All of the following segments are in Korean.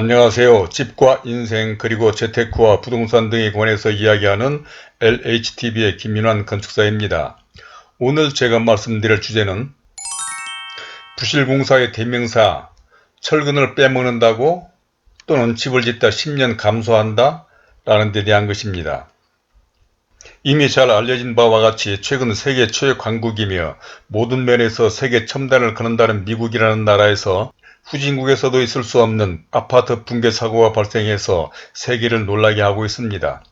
안녕하세요. 집과 인생 그리고 재테크와 부동산 등에 관해서 이야기하는 LHTV의 김민환 건축사입니다. 오늘 제가 말씀드릴 주제는 부실공사의 대명사 철근을 빼먹는다고 또는 집을 짓다 10년 감소한다 라는 데 대한 것입니다. 이미 잘 알려진 바와 같이 최근 세계 최강국이며 모든 면에서 세계 첨단을 거는다는 미국이라는 나라에서 후진국에서도 있을 수 없는 아파트 붕괴 사고가 발생해서 세계를 놀라게 하고 있습니다.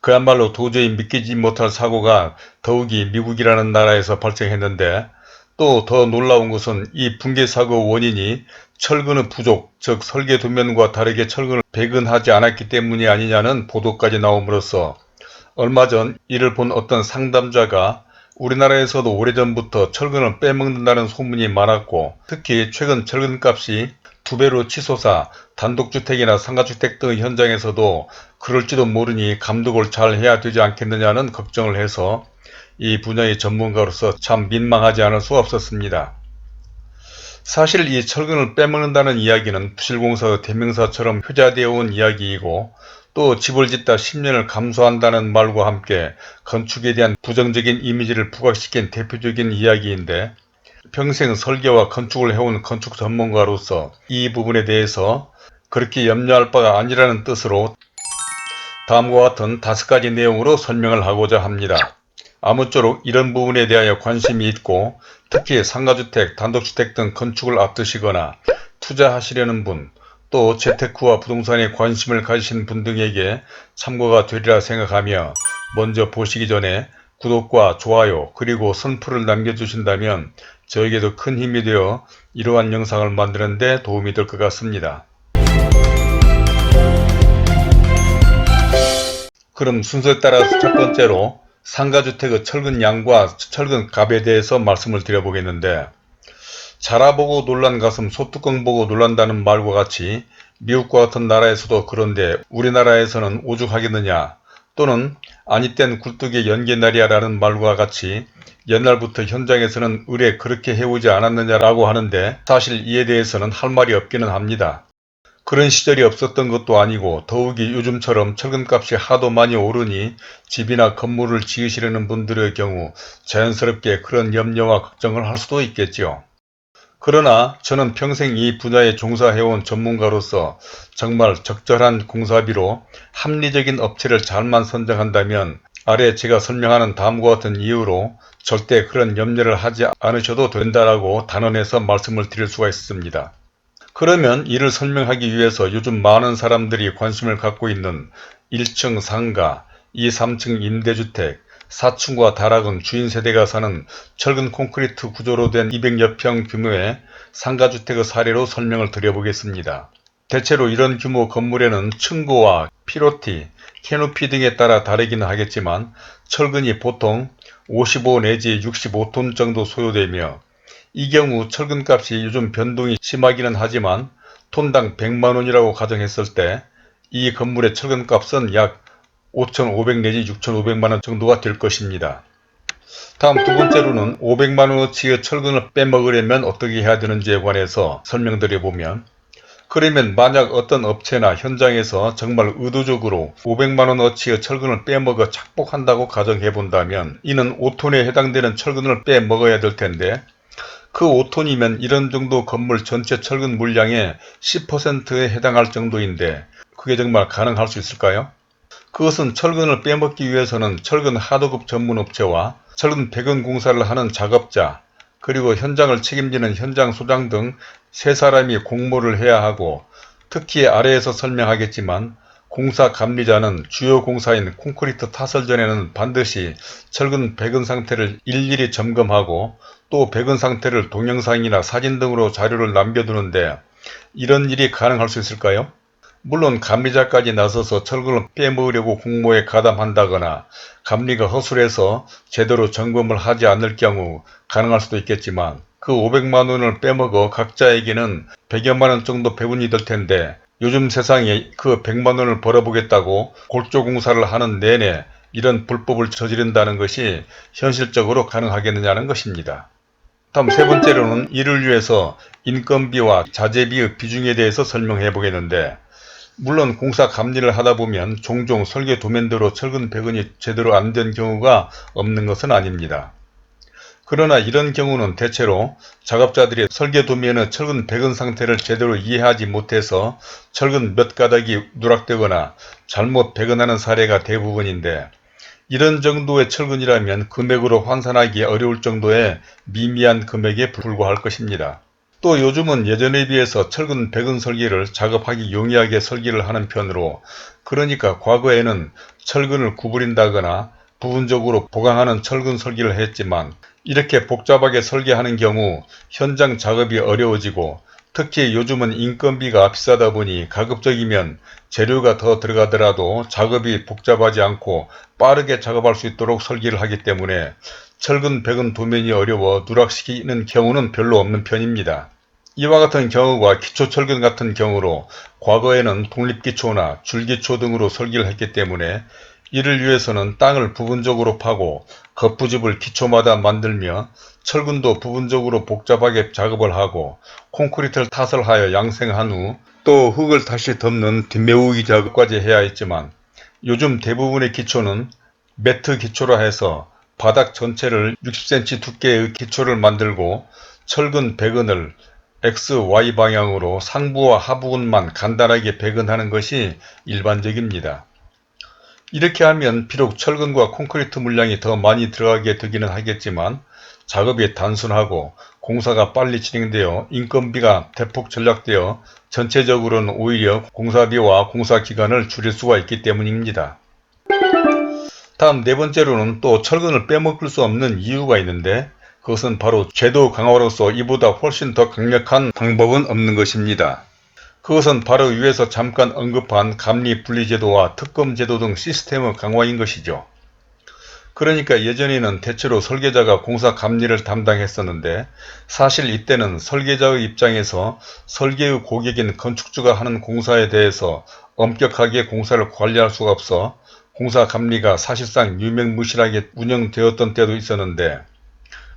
그야말로 도저히 믿기지 못할 사고가 더욱이 미국이라는 나라에서 발생했는데 또 더 놀라운 것은 이 붕괴 사고 원인이 철근의 부족, 즉 설계 도면과 다르게 철근을 배근하지 않았기 때문이 아니냐는 보도까지 나옴으로써 얼마 전 이를 본 어떤 상담자가 우리나라에서도 오래전부터 철근을 빼먹는다는 소문이 많았고 특히 최근 철근값이 두 배로 치솟아 단독주택이나 상가주택 등 현장에서도 그럴지도 모르니 감독을 잘 해야 되지 않겠느냐는 걱정을 해서 이 분야의 전문가로서 참 민망하지 않을 수 없었습니다. 사실 이 철근을 빼먹는다는 이야기는 부실공사의 대명사처럼 효자되어 온 이야기이고 또 집을 짓다 10년을 감소한다는 말과 함께 건축에 대한 부정적인 이미지를 부각시킨 대표적인 이야기인데 평생 설계와 건축을 해온 건축 전문가로서 이 부분에 대해서 그렇게 염려할 바가 아니라는 뜻으로 다음과 같은 다섯 가지 내용으로 설명을 하고자 합니다. 아무쪼록 이런 부분에 대하여 관심이 있고 특히 상가주택, 단독주택 등 건축을 앞두시거나 투자하시려는 분, 또 재테크와 부동산에 관심을 가지신 분 등에게 참고가 되리라 생각하며 먼저 보시기 전에 구독과 좋아요 그리고 선풀을 남겨주신다면 저에게도 큰 힘이 되어 이러한 영상을 만드는 데 도움이 될 것 같습니다. 그럼 순서에 따라서 첫 번째로 상가주택의 철근 양과 철근 값에 대해서 말씀을 드려보겠는데 자라보고 놀란 가슴 소뚜껑 보고 놀란다는 말과 같이 미국과 같은 나라에서도 그런데 우리나라에서는 오죽하겠느냐 또는 아니 땐 굴뚝에 연계날이야 라는 말과 같이 옛날부터 현장에서는 의뢰 그렇게 해오지 않았느냐라고 하는데 사실 이에 대해서는 할 말이 없기는 합니다. 그런 시절이 없었던 것도 아니고 더욱이 요즘처럼 철근값이 하도 많이 오르니 집이나 건물을 지으시려는 분들의 경우 자연스럽게 그런 염려와 걱정을 할 수도 있겠지요. 그러나 저는 평생 이 분야에 종사해온 전문가로서 정말 적절한 공사비로 합리적인 업체를 잘만 선정한다면 아래 제가 설명하는 다음과 같은 이유로 절대 그런 염려를 하지 않으셔도 된다라고 단언해서 말씀을 드릴 수가 있습니다. 그러면 이를 설명하기 위해서 요즘 많은 사람들이 관심을 갖고 있는 1층 상가, 2, 3층 임대주택, 4층과 다락은 주인 세대가 사는 철근 콘크리트 구조로 된 200여 평 규모의 상가주택의 사례로 설명을 드려보겠습니다. 대체로 이런 규모 건물에는 층고와 피로티, 캐노피 등에 따라 다르기는 하겠지만 철근이 보통 55 내지 65톤 정도 소요되며 이 경우 철근값이 요즘 변동이 심하기는 하지만 톤당 100만원이라고 가정했을 때 이 건물의 철근값은 약 5,500 내지 6,500만원 정도가 될 것입니다. 다음 두 번째로는 500만원어치의 철근을 빼먹으려면 어떻게 해야 되는지에 관해서 설명드려보면 그러면 만약 어떤 업체나 현장에서 정말 의도적으로 500만원어치의 철근을 빼먹어 착복한다고 가정해본다면 이는 5톤에 해당되는 철근을 빼먹어야 될 텐데 그 5톤이면 이런 정도 건물 전체 철근 물량의 10%에 해당할 정도인데 그게 정말 가능할 수 있을까요? 그것은 철근을 빼먹기 위해서는 철근 하도급 전문업체와 철근 배근 공사를 하는 작업자 그리고 현장을 책임지는 현장 소장 등 세 사람이 공모를 해야 하고 특히 아래에서 설명하겠지만 공사 감리자는 주요 공사인 콘크리트 타설 전에는 반드시 철근 배근 상태를 일일이 점검하고 또 배근 상태를 동영상이나 사진 등으로 자료를 남겨두는데 이런 일이 가능할 수 있을까요? 물론 감리자까지 나서서 철근을 빼먹으려고 공모에 가담한다거나 감리가 허술해서 제대로 점검을 하지 않을 경우 가능할 수도 있겠지만 그 500만 원을 빼먹어 각자에게는 100여만 원 정도 배분이 될 텐데 요즘 세상에 그 100만 원을 벌어보겠다고 골조공사를 하는 내내 이런 불법을 저지른다는 것이 현실적으로 가능하겠느냐는 것입니다. 다음 세 번째로는 이를 위해서 인건비와 자재비의 비중에 대해서 설명해 보겠는데 물론 공사 감리를 하다 보면 종종 설계 도면대로 철근 배근이 제대로 안 된 경우가 없는 것은 아닙니다. 그러나 이런 경우는 대체로 작업자들이 설계 도면의 철근 배근 상태를 제대로 이해하지 못해서 철근 몇 가닥이 누락되거나 잘못 배근하는 사례가 대부분인데 이런 정도의 철근이라면 금액으로 환산하기 어려울 정도의 미미한 금액에 불과할 것입니다. 또 요즘은 예전에 비해서 철근 배근 설계를 작업하기 용이하게 설계를 하는 편으로 그러니까 과거에는 철근을 구부린다거나 부분적으로 보강하는 철근 설계를 했지만 이렇게 복잡하게 설계하는 경우 현장 작업이 어려워지고 특히 요즘은 인건비가 비싸다 보니 가급적이면 재료가 더 들어가더라도 작업이 복잡하지 않고 빠르게 작업할 수 있도록 설계를 하기 때문에 철근 배근 도면이 어려워 누락시키는 경우는 별로 없는 편입니다. 이와 같은 경우가 기초철근 같은 경우로 과거에는 독립기초나 줄기초 등으로 설계를 했기 때문에 이를 위해서는 땅을 부분적으로 파고 겉부집을 기초마다 만들며 철근도 부분적으로 복잡하게 작업을 하고 콘크리트를 탓을 하여 양생한 후 또 흙을 다시 덮는 뒷매우기 작업까지 해야 했지만 요즘 대부분의 기초는 매트 기초라 해서 바닥 전체를 60cm 두께의 기초를 만들고 철근 배근을 X, Y 방향으로 상부와 하부근만 간단하게 배근하는 것이 일반적입니다. 이렇게 하면 비록 철근과 콘크리트 물량이 더 많이 들어가게 되기는 하겠지만 작업이 단순하고 공사가 빨리 진행되어 인건비가 대폭 전략되어 전체적으로는 오히려 공사비와 공사 기간을 줄일 수가 있기 때문입니다. 다음 네 번째로는 또 철근을 빼먹을 수 없는 이유가 있는데 그것은 바로 제도 강화로서 이보다 훨씬 더 강력한 방법은 없는 것입니다. 그것은 바로 위에서 잠깐 언급한 감리 분리제도와 특검제도 등 시스템의 강화인 것이죠. 그러니까 예전에는 대체로 설계자가 공사 감리를 담당했었는데 사실 이때는 설계자의 입장에서 설계의 고객인 건축주가 하는 공사에 대해서 엄격하게 공사를 관리할 수가 없어 공사 감리가 사실상 유명무실하게 운영되었던 때도 있었는데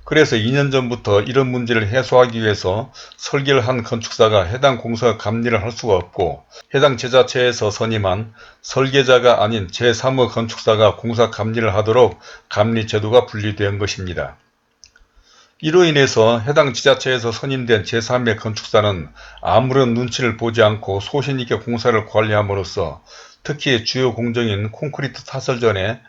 그래서 2년 전부터 이런 문제를 해소하기 위해서 설계를 한 건축사가 해당 공사 감리를 할 수가 없고 해당 지자체에서 선임한 설계자가 아닌 제3의 건축사가 공사 감리를 하도록 감리 제도가 분리된 것입니다. 이로 인해서 해당 지자체에서 선임된 제3의 건축사는 아무런 눈치를 보지 않고 소신있게 공사를 관리함으로써 특히 주요 공정인 콘크리트 타설 전에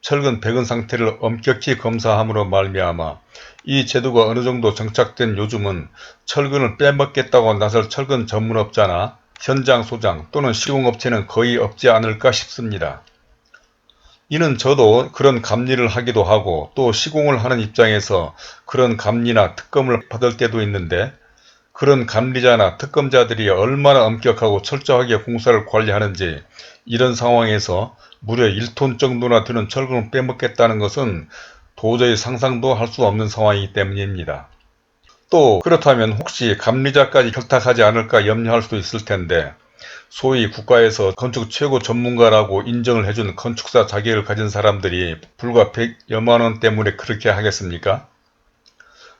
철근 배근 상태를 엄격히 검사함으로 말미암아 이 제도가 어느 정도 정착된 요즘은 철근을 빼먹겠다고 나설 철근 전문업자나 현장 소장 또는 시공업체는 거의 없지 않을까 싶습니다. 이는 저도 그런 감리를 하기도 하고 또 시공을 하는 입장에서 그런 감리나 특검을 받을 때도 있는데 그런 감리자나 특검자들이 얼마나 엄격하고 철저하게 공사를 관리하는지 이런 상황에서 무려 1톤 정도나 드는 철근을 빼먹겠다는 것은 도저히 상상도 할 수 없는 상황이기 때문입니다. 또 그렇다면 혹시 감리자까지 결탁하지 않을까 염려할 수도 있을 텐데 소위 국가에서 건축 최고 전문가라고 인정을 해준 건축사 자격을 가진 사람들이 불과 100여만 원 때문에 그렇게 하겠습니까?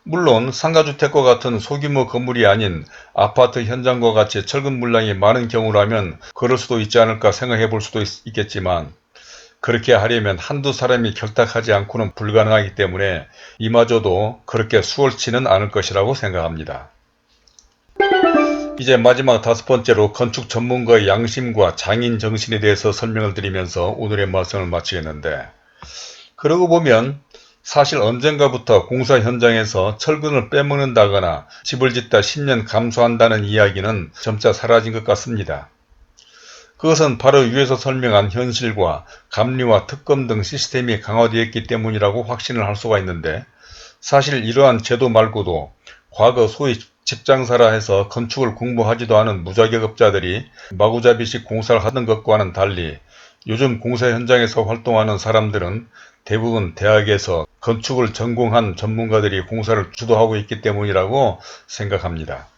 물론 상가주택과 같은 소규모 건물이 아닌 아파트 현장과 같이 철근 물량이 많은 경우라면 그럴 수도 있지 않을까 생각해 볼 수도 있, 겠지만 그렇게 하려면 한두 사람이 결탁하지 않고는 불가능하기 때문에 이마저도 그렇게 수월치는 않을 것이라고 생각합니다. 이제 마지막 다섯 번째로 건축 전문가의 양심과 장인 정신에 대해서 설명을 드리면서 오늘의 말씀을 마치겠는데 그러고 보면 사실 언젠가부터 공사 현장에서 철근을 빼먹는다거나 집을 짓다 10년 감소한다는 이야기는 점차 사라진 것 같습니다. 그것은 바로 위에서 설명한 현실과 감리와 특검 등 시스템이 강화되었기 때문이라고 확신을 할 수가 있는데 사실 이러한 제도 말고도 과거 소위 직장사라 해서 건축을 공부하지도 않은 무자격업자들이 마구잡이식 공사를 하던 것과는 달리 요즘 공사 현장에서 활동하는 사람들은 대부분 대학에서 건축을 전공한 전문가들이 공사를 주도하고 있기 때문이라고 생각합니다.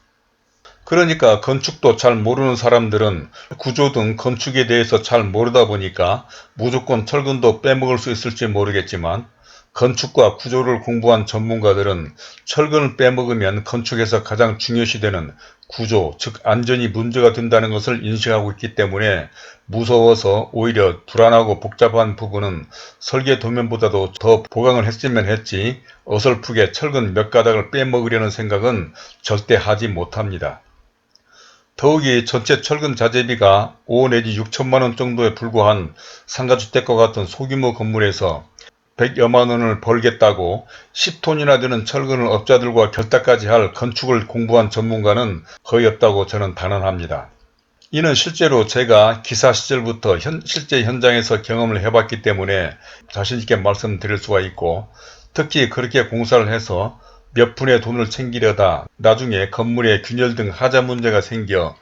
그러니까 건축도 잘 모르는 사람들은 구조 등 건축에 대해서 잘 모르다 보니까 무조건 철근도 빼먹을 수 있을지 모르겠지만 건축과 구조를 공부한 전문가들은 철근을 빼먹으면 건축에서 가장 중요시되는 구조, 즉 안전이 문제가 된다는 것을 인식하고 있기 때문에 무서워서 오히려 불안하고 복잡한 부분은 설계 도면보다도 더 보강을 했으면 했지 어설프게 철근 몇 가닥을 빼먹으려는 생각은 절대 하지 못합니다. 더욱이 전체 철근 자재비가 5 내지 6천만원 정도에 불과한 상가주택과 같은 소규모 건물에서 100여만 원을 벌겠다고 10톤이나 되는 철근을 업자들과 결탁까지 할 건축을 공부한 전문가는 거의 없다고 저는 단언합니다. 이는 실제로 제가 기사 시절부터 현, 실제 현장에서 경험을 해봤기 때문에 자신있게 말씀드릴 수가 있고 특히 그렇게 공사를 해서 몇 푼의 돈을 챙기려다 나중에 건물에 균열 등 하자 문제가 생겨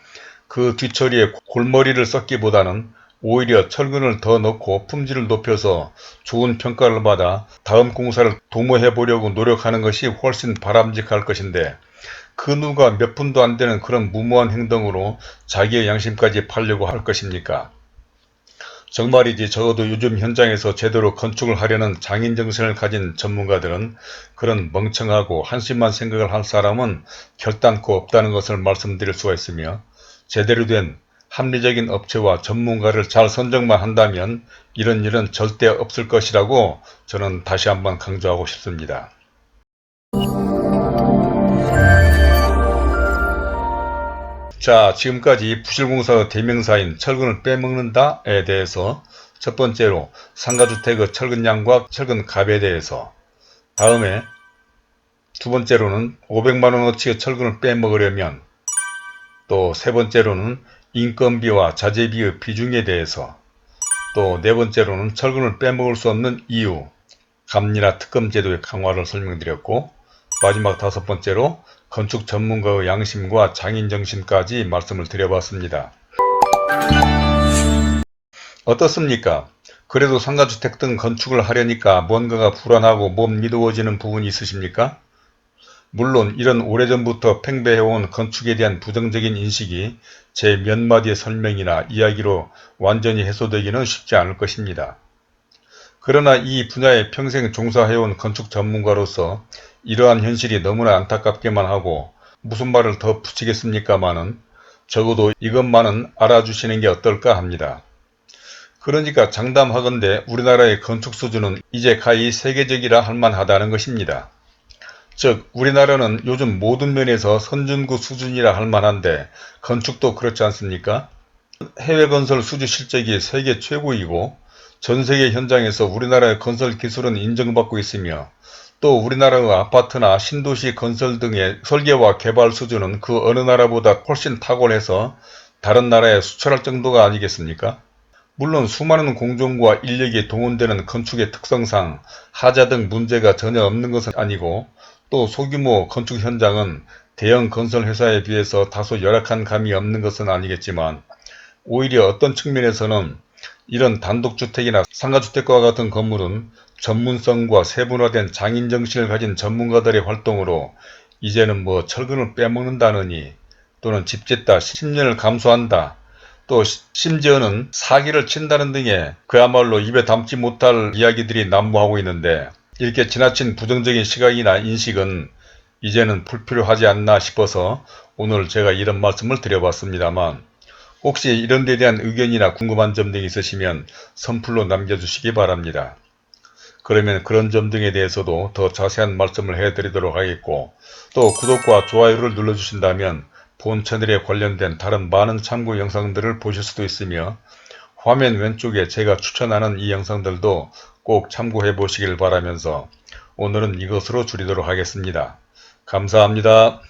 그 뒤처리에 골머리를 썼기보다는 오히려 철근을 더 넣고 품질을 높여서 좋은 평가를 받아 다음 공사를 도모해 보려고 노력하는 것이 훨씬 바람직할 것인데 그 누가 몇 푼도 안 되는 그런 무모한 행동으로 자기의 양심까지 팔려고 할 것입니까? 정말이지 적어도 요즘 현장에서 제대로 건축을 하려는 장인 정신을 가진 전문가들은 그런 멍청하고 한심한 생각을 할 사람은 결단코 없다는 것을 말씀드릴 수가 있으며 제대로 된 합리적인 업체와 전문가를 잘 선정만 한다면 이런 일은 절대 없을 것이라고 저는 다시 한번 강조하고 싶습니다. 자 지금까지 부실공사의 대명사인 철근을 빼먹는다에 대해서 첫 번째로 상가주택의 철근량과 철근값에 대해서 다음에 두 번째로는 500만원어치의 철근을 빼먹으려면 또 세 번째로는 인건비와 자재비의 비중에 대해서 또 네 번째로는 철근을 빼먹을 수 없는 이유 감리나 특검 제도의 강화를 설명드렸고 마지막 다섯 번째로 건축 전문가의 양심과 장인 정신까지 말씀을 드려봤습니다. 어떻습니까? 그래도 상가주택 등 건축을 하려니까 뭔가가 불안하고 못 믿어지는 부분이 있으십니까? 물론 이런 오래전부터 팽배해온 건축에 대한 부정적인 인식이 제 몇 마디의 설명이나 이야기로 완전히 해소되기는 쉽지 않을 것입니다. 그러나 이 분야에 평생 종사해온 건축 전문가로서 이러한 현실이 너무나 안타깝게만 하고 무슨 말을 더 붙이겠습니까마는 적어도 이것만은 알아주시는 게 어떨까 합니다. 그러니까 장담하건대 우리나라의 건축 수준은 이제 가히 세계적이라 할 만하다는 것입니다. 즉 우리나라는 요즘 모든 면에서 선진국 수준이라 할 만한데 건축도 그렇지 않습니까? 해외 건설 수주 실적이 세계 최고이고 전 세계 현장에서 우리나라의 건설 기술은 인정받고 있으며 또 우리나라의 아파트나 신도시 건설 등의 설계와 개발 수준은 그 어느 나라보다 훨씬 탁월해서 다른 나라에 수출할 정도가 아니겠습니까? 물론 수많은 공정과 인력이 동원되는 건축의 특성상 하자 등 문제가 전혀 없는 것은 아니고 또 소규모 건축 현장은 대형 건설 회사에 비해서 다소 열악한 감이 없는 것은 아니겠지만 오히려 어떤 측면에서는 이런 단독주택이나 상가주택과 같은 건물은 전문성과 세분화된 장인 정신을 가진 전문가들의 활동으로 이제는 뭐 철근을 빼먹는다느니 또는 집 짓다 10년을 감수한다 또 심지어는 사기를 친다는 등의 그야말로 입에 담지 못할 이야기들이 난무하고 있는데 이렇게 지나친 부정적인 시각이나 인식은 이제는 불필요하지 않나 싶어서 오늘 제가 이런 말씀을 드려봤습니다만 혹시 이런 데 대한 의견이나 궁금한 점 등이 있으시면 선플로 남겨주시기 바랍니다. 그러면 그런 점 등에 대해서도 더 자세한 말씀을 해드리도록 하겠고 또 구독과 좋아요를 눌러주신다면 본 채널에 관련된 다른 많은 참고 영상들을 보실 수도 있으며 화면 왼쪽에 제가 추천하는 이 영상들도 꼭 참고해 보시길 바라면서 오늘은 이것으로 줄이도록 하겠습니다. 감사합니다.